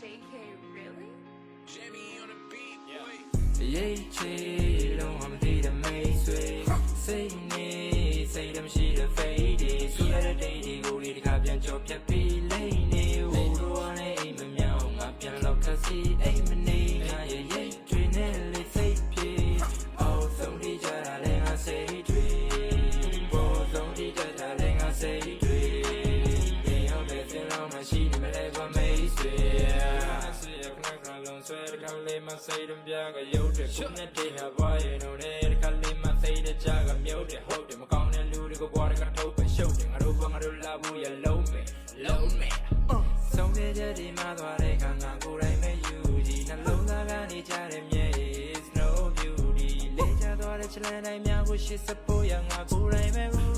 JK, really? Jamie on the beat, boy. ရိတ်ချေလုံးဝမသိတဲ့မိတ်ဆွေစိတ်နေစိတ်တမရှိတဲ့ဖိတ်ဒီဆူရတဲ့ဒိတ်ဒီကိုဒီတစ်ခါပြန်ကြော်ဖြတ်ပြီး တစ်ခါလေးမစိတ်တပြားကရုပ်တဲ့ခုနဲ့တည်းဟာဘွားရင်တော့တဲ့တစ်ခါလေးမစိတ်တကြကမြုပ်တဲ့ဟုတ်တယ်မကောင်းတဲ့လူတွေကိုဘွားတွေကထုတ်ပဲရှုပ်တယ်ငါတို့ဘငါတို့လာဘူးရလုံးမယ်လုံးမယ်ဆုံးဖြတ်ချက်ဒီမှာသွားတဲ့ခါငါကိုယ်တိုင်ပဲယူကြည့်နှလုံးသားကနေကြတဲ့မြဲ is no beauty လေချသွားတဲ့ချလန်တိုင်းများကိုရှစ်စဖို့ရငါကိုယ်တိုင်ပဲဦးစီးဘွားမ